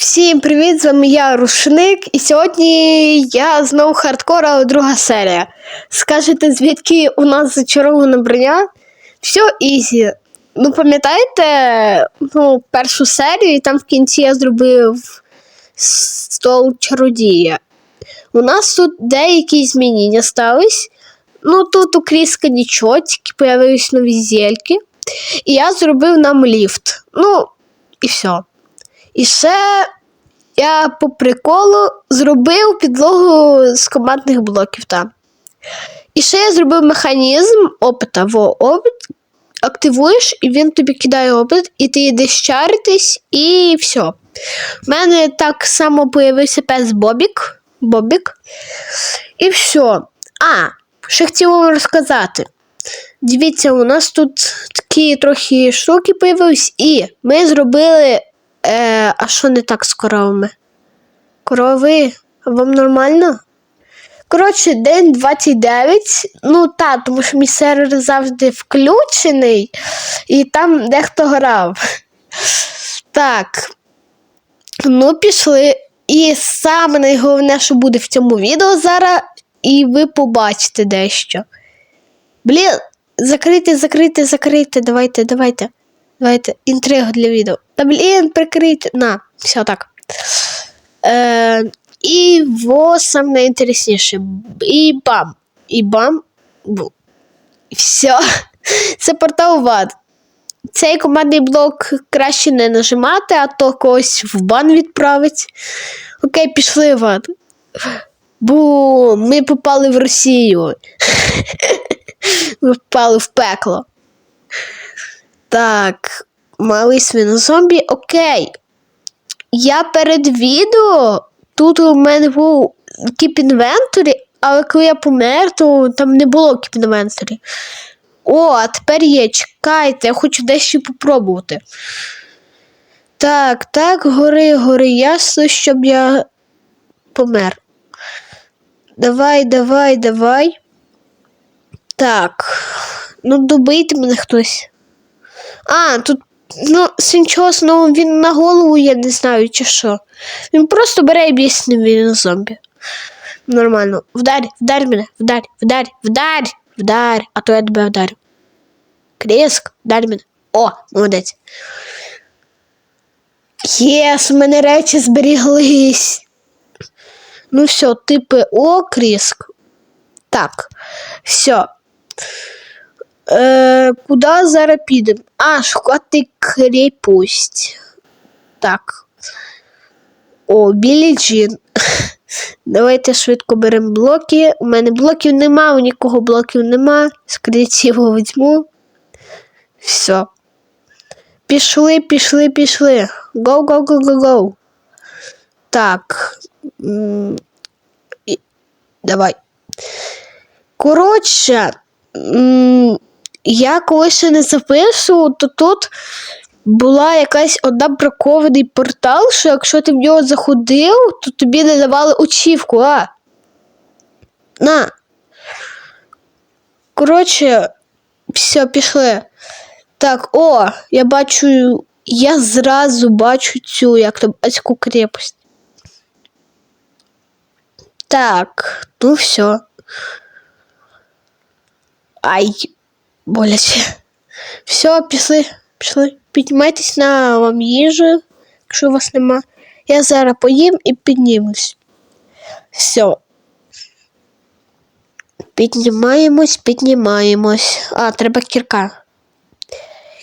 Всім привіт! З вами я Рушник, і сьогодні я знову хардкора, друга серія. Скажете, звідки у нас зачарована броня? Все ізі. Ну, пам'ятаєте, ну, першу серію, і там в кінці я зробив стол чародія. У нас тут деякі змінення стались. Ну, тут у Кріска нічого, тільки появились нові зельки. І я зробив нам ліфт. Ну, і все. І ще я по приколу зробив підлогу з командних блоків там. І ще я зробив механізм опита. Во, опит активуєш, і він тобі кидає опит, і ти йдеш чаритись, і все. У мене так само появився пес Бобік. Бобік. І все. А, ще хотіла вам розказати. Дивіться, у нас тут такі трохи штуки появились, і ми зробили. Е, а що не так з коровами? Корови, вам нормально? Коротше, день 29. Ну так, тому що мій сервер завжди включений, і там дехто грав. Так. Ну, пішли. І саме найголовне, що буде в цьому відео зараз, і ви побачите дещо. Блін, закрийте, закрийте, закрийте. Давайте, давайте. Давайте. Інтрига для відео. Та блін, прикрийте. На, все так. Е, і во саме найінтересніше. І бам. І бам. Бу. І все. Це портал в ад. Цей командний блок краще не нажимати, а то когось в бан відправить. Окей, пішли в ад. Ми попали в Росію. Ми попали в пекло. Так, малий свинозомбі, окей. Я перед відео тут у мене був Inventory, але коли я помер, то там не було Inventory. О, а тепер є, чекайте, я хочу дещо попробувати. Так, так, гори, гори, ясно, щоб я помер. Давай, давай, давай. Так. Ну, добийте мене хтось. А, тут, ну, Синчо знову він на голову, я не знаю, чи що. Він просто бере і б'ється він зомбі. Нормально. Вдарь, вдарь мене, вдарь, вдарь, вдарь, вдарь, а то я тебе вдарю. Кріск, вдарь мене. О, молодець. Єс, у мене речі зберіглись. Ну все, типи О, Кріск. Так, все. Е, Куди зараз підемо? А, шукати крепость. Так. О, білі джин. Давайте швидко беремо блоки. У мене блоків нема, у нікого блоків нема. Скрітів візьму. Все. Пішли, пішли, пішли. Go, go, go, go, go. Так. Давай. Коротше, я коли ще не записував, то тут була якась одна бракований портал, що якщо ти в нього заходив, то тобі не давали очівку, а. На. Коротше, все, пішли. Так, о, я бачу, я зразу бачу цю, як там, цю крепость. Так, ну все. Ай, боляче. Все, пішли, пішли. Піднімайтесь на вам їжу, якщо у вас нема. Я зараз поїм і піднімусь. Все. Піднімаємось, піднімаємось. А, треба кірка.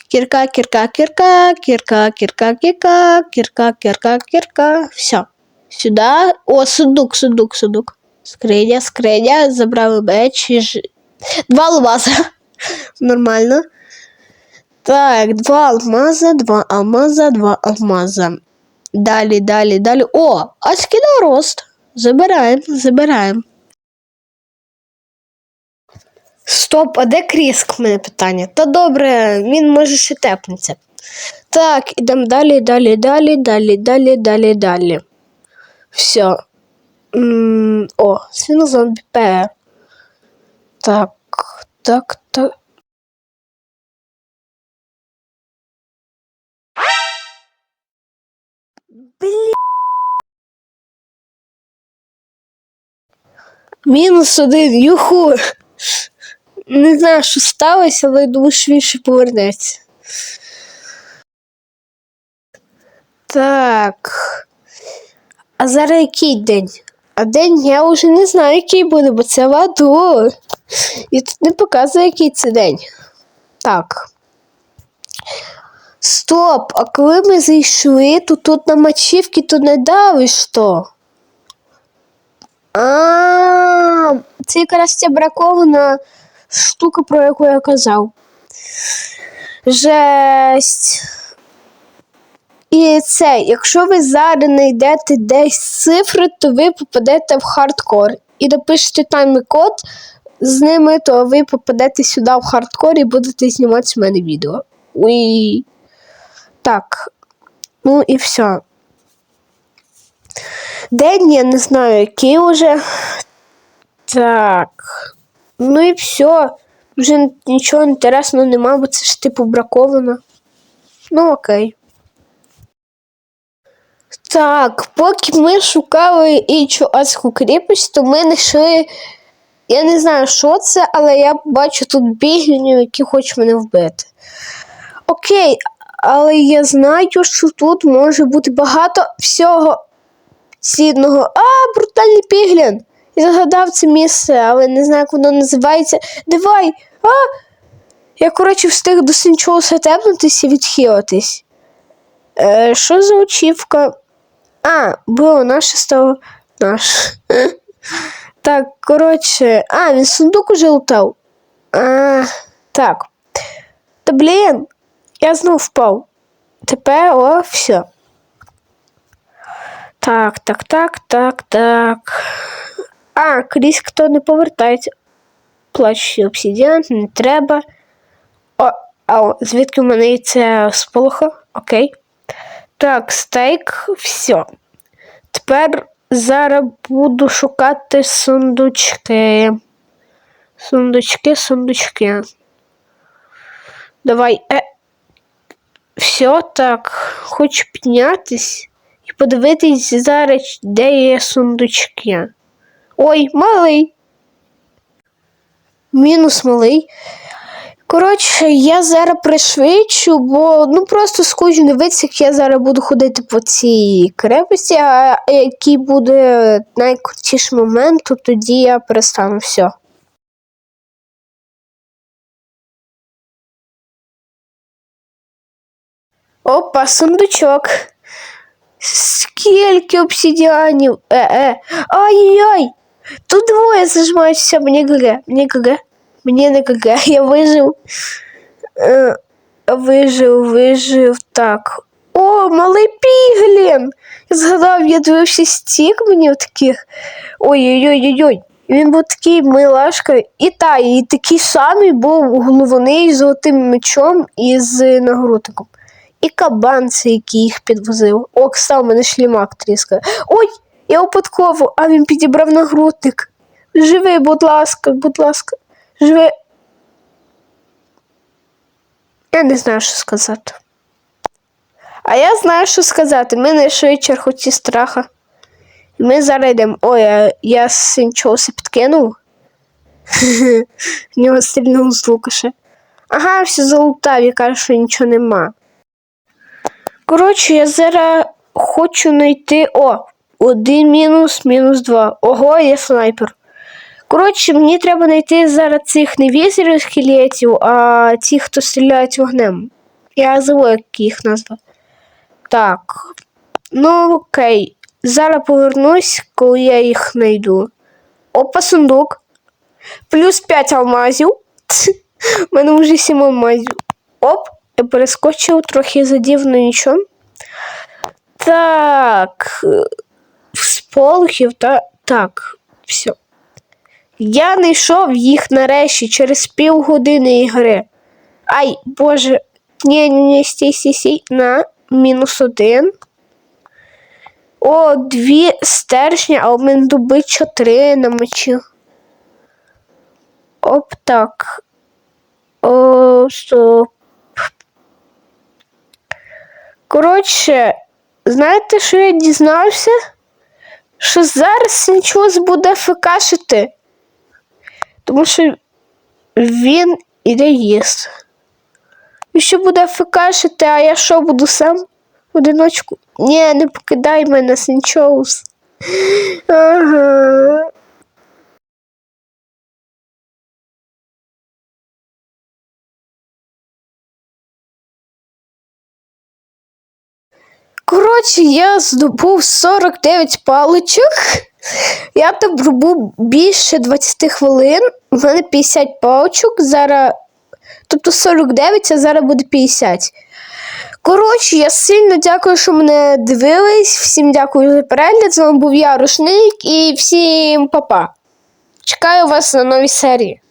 Кірка, кірка, кірка, кірка, кірка, кірка, кірка, кірка, кірка. Все. Сюди. О, сундук, сундук, сундук. Скриня, скриня, забрали меч і ж... Два алмаза. Нормально. Так, два алмаза, два алмаза, два алмаза. Далі, далі, далі. О, а рост. Забираємо, забираємо. Стоп, а де Кріск? мене питання? Та добре, він може ще тепнеться. Так, ідемо далі, далі, далі, далі, далі, далі, далі. Все. М, О, свинозомбі П. Так, так, та Блін. Мінус один, юху. Не знаю, що сталося, але думаю, що він ще повернеться. Так. А зараз який день? А день я вже не знаю, який буде, бо це ладу. І тут не показує, який це день. Так. Стоп! А коли ми зайшли, то тут на мочівки то не дали що? А, це якраз ця бракована штука, про яку я казав. Жесть. І це, якщо ви зараз знайдете десь цифри, то ви попадете в хардкор. І напишете тайм-код з ними, то ви попадете сюди в хардкор і будете знімати з мене відео. Уй. Так. Ну і все. День я не знаю, який уже. Так. Ну і все. Вже нічого інтересного нема, бо це ж типу браковано. Ну окей. Так, поки ми шукали іншу адську кріпость, то ми знайшли. Я не знаю, що це, але я бачу тут біглінів, які хочуть мене вбити. Окей, але я знаю, що тут може бути багато всього цінного. А, брутальний піглін! Я згадав це місце, але не знаю, як воно називається. Давай! А! Я, коротше, встиг до синчоуса тепнутися і відхилитись. Е, що за очівка? А, було наше стало наш. Так, коротше. А, він сундук уже лутав. А, так. Та блін, я знов впав. Тепер о, все. Так, так, так, так, так. А, крізь хто не повертається. Плачущий обсидіан, не треба. О, а звідки в мене є це сполоха? Окей. Так, стейк, все. Тепер зараз буду шукати сундучки. Сундучки, сундучки. Давай. Е. Все так. Хочу піднятись і подивитись зараз, де є сундучки. Ой, малий. Мінус малий. Коротше, я зараз пришвидшу, бо ну просто скучно дивитися, як я зараз буду ходити по цій крепості, а який буде найкрутіший момент, то тоді я перестану все. Опа, сундучок. Скільки обсидіанів. Е-е. Ай-яй! Тут двоє зажимаються, мені ГГ, мені ГГ. Мені не ГГ, я вижив. Е, вижив, вижив. Так. О, малий піглін! Я згадав, я дивився стік мені таких. Ой-ой-ой-ой-ой. Він був такий милашка. І та, і такий самий був головний з золотим мечом і з нагрудником. І кабан який їх підвозив. О, кстати, у мене шлімак тріскає. Ой, я випадково, а він підібрав нагрудник. Живи, будь ласка, будь ласка, живи. Я не знаю, що сказати. А я знаю, що сказати. Ми знайшли черхоті страха. І ми зараз йдемо. Ой, а я синчоуса підкинув. В нього стрільнув з лука ще. Ага, все залутав, я кажу, що нічого нема. Коротше, я зараз хочу знайти. О, один мінус, мінус два. Ого, є снайпер. Коротше, мені треба знайти зараз цих не візерів скелетів, а ті, хто стріляють вогнем. Я забув, як їх назва. Так. Ну, окей. Зараз повернусь, коли я їх знайду. Опа, сундук. Плюс 5 алмазів. У мене вже 7 алмазів. Оп, я перескочив, трохи задів, но нічого. Так. Сполохів, та. Так, все. Я знайшов їх нарешті через півгодини ігри. Ай, боже. Ні, ні, стій, стій, стій. На мінус один. О, дві стержні, а у мене дуби чотири на мечі. Оп, так. О, стоп. Коротше, знаєте, що я дізнався? Що зараз нічого буде фекашити. Тому що він іде їсти. І що буде фекашити, а я що буду сам в одиночку? Ні, не покидай мене, Сенчоус. Ага. Коротше, я здобув 49 паличок. Я там пробув більше 20 хвилин. У мене 50 паличок. Зараз. Тобто 49, а зараз буде 50. Коротше, я сильно дякую, що мене дивились. Всім дякую за перегляд. З вами був я, Рушник, і всім па-па. Чекаю вас на новій серії.